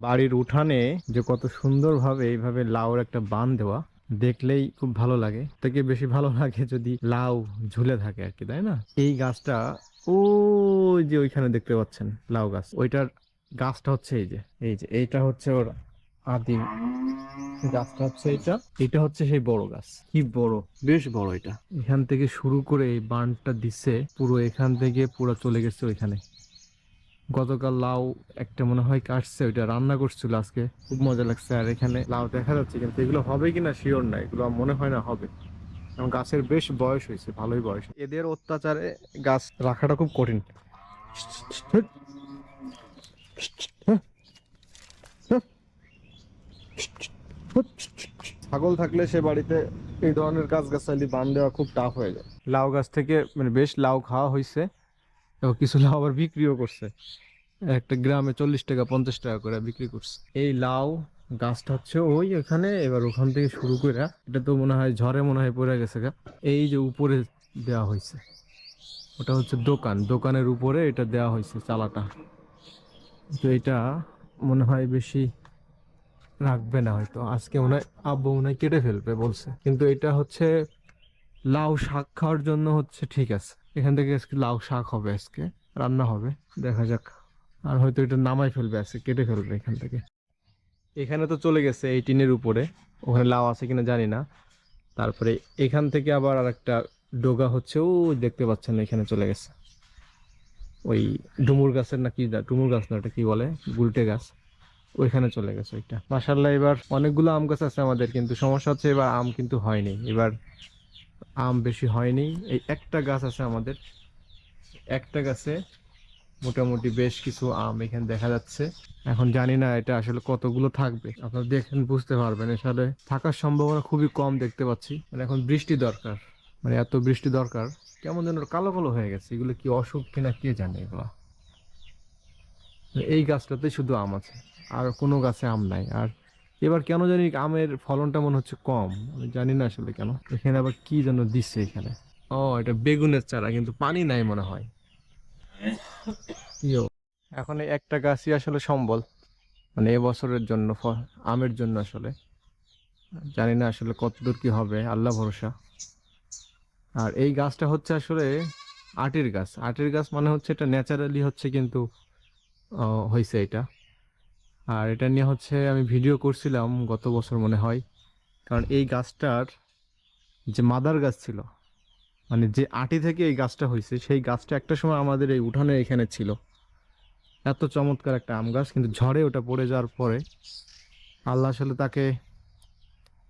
বাড়ির উঠানে যে কত সুন্দরভাবে এইভাবে লাউর একটা বান দেওয়া দেখলেই খুব ভালো লাগে। থেকে বেশি ভালো লাগে যদি লাউ ঝুলে থাকে আর কি তাই না? এই গাছটা ও যে ওইখানে দেখতে পাচ্ছেন লাউ গাছ। ওইটার গাছটা হচ্ছে এই যে এই যে এইটা হচ্ছে ওর আদিম গাছটা হচ্ছে এটা এটা হচ্ছে সেই বড় গাছ। কি বড়? বেশ বড় এটা। এখান থেকে শুরু করে এই বানটা দিচ্ছে পুরো এখান থেকে পুরো চলে গেছে ওইখানে। গতকাল লাউ একটা মনে হয় কাটছে, ওইটা রান্না করছিল আজকে। খুব মজা লাগছে, আর এখানে লাউ দেখা যাচ্ছে, কিন্তু এগুলো হবে কিনা শিওর না, এগুলো মনে হয় না হবে। এবং গাছের বেশ বয়স হয়েছে, ভালোই বয়স। এদের অত্যাচারে গাছ রাখাটা খুব কঠিন। ছাগল থাকলে সে বাড়িতে এই ধরনের গাছ গাছালি বান দেওয়া খুব টাফ হয়ে যায়। লাউ গাছ থেকে মানে বেশ লাউ খাওয়া হয়েছে, এবং কিছু লাউ আবার বিক্রিও করছে। একটা গ্রামে চল্লিশ টাকা, পঞ্চাশ টাকা করে বিক্রি করছে। এই লাউ গাছটা হচ্ছে ওই এখানে, এবার ওখান থেকে শুরু করে, এটা তো মনে হয় ঝড়ে মনে হয় পড়ে গেছে গা, এই যে উপরে দেওয়া হয়েছে। ওটা হচ্ছে দোকান, দোকানের উপরে এটা দেওয়া হয়েছে চালাটা। তো এটা মনে হয় বেশি রাখবে না হয়তো, আজকে মনে হয় আব্বু মনে হয় কেটে ফেলবে বলছে। কিন্তু এটা হচ্ছে লাউ শাক খাওয়ার জন্য হচ্ছে ঠিক আছে। এখান থেকে আজকে লাউ শাক হবে আজকে, রান্না হবে, দেখা যাক। আর হয়তো এটা নামাই ফেলবে আছে কেটে ফেলবে এখান থেকে। এখানে তো চলে গেছে এই টিনের উপরে। ওখানে লাউ আছে কিনা জানি না। তারপরে এখান থেকে আবার আরেকটা ডোগা হচ্ছে ও দেখতে পাচ্ছেন এখানে চলে গেছে। ওই ডুমুর গাছের না কি ডুমুর গাছ না ওটা কি বলে? গুলটে গাছ। ওইখানে চলে গেছে ওইটা। মাসাল্লাহ এবার অনেকগুলো আম গাছ আছে আমাদের কিন্তু সমস্যা হচ্ছে এবার আম কিন্তু হয়নি। এবার আম বেশি হয়নি। এই একটা গাছ আছে আমাদের। একটা গাছে মোটামুটি বেশ কিছু আম এখানে দেখা যাচ্ছে। এখন জানি না এটা আসলে কতগুলো থাকবে। আপনারা দেখেন বুঝতে পারবেন আসলে থাকার সম্ভাবনা খুবই কম দেখতে পাচ্ছি। মানে এখন বৃষ্টি দরকার। মানে এত বৃষ্টি দরকার, কেমন যেন কালো কালো হয়ে গেছে। এগুলো কি অসুখ কিনা কে জানে এগুলো? এই গাছটাতে শুধু আম আছে, আর কোনো গাছে আম নাই। আর এবার কেন জানি আমের ফলনটা মনে হচ্ছে কম। আমি জানি না আসলে কেন। এখানে আবার কি যেন দিচ্ছে এখানে। ও, এটা বেগুনের চারা, কিন্তু পানি নাই মনে হয়। এখন এই একটা গাছই আসলে সম্বল। মানে এবছরের জন্য আমের জন্য আসলে। জানি না আসলে কতদূর কি হবে, আল্লাহ ভরসা। আর এই গাছটা হচ্ছে আসলে আটের গাছ। আটের গাছ মানে হচ্ছে এটা ন্যাচারালি হচ্ছে কিন্তু হয়েছে এটা। আর এটা নিয়ে হচ্ছে আমি ভিডিও করছিলাম গত বছর মনে হয়। কারণ এই গাছটার যে মাদার গাছ ছিল মানে যে আটি থেকে এই গাছটা হয়েছে, সেই গাছটা একটা সময় আমাদের এই উঠানে এখানে ছিল। এত চমৎকার একটা আম গাছ, কিন্তু ঝড়ে ওটা পড়ে যাওয়ার পরে আল্লাহ আসলে তাকে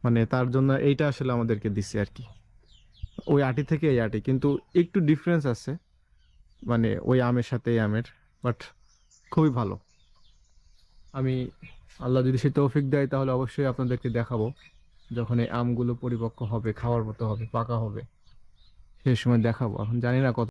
মানে তার জন্য এইটা আসলে আমাদেরকে দিছে আর কি। ওই আটি থেকে এই আটি, কিন্তু একটু ডিফারেন্স আছে মানে ওই আমের সাথে এই আমের বাট খুবই ভালো। আমি আল্লাহ যদি সে তৌফিক দেয়, তাহলে অবশ্যই আপনাদেরকে দেখাবো যখন এই আমগুলো পরিপক্ক হবে, খাওয়ার মতো হবে, পাকা হবে। সেই সময় দেখাবো। এখন জানি না কত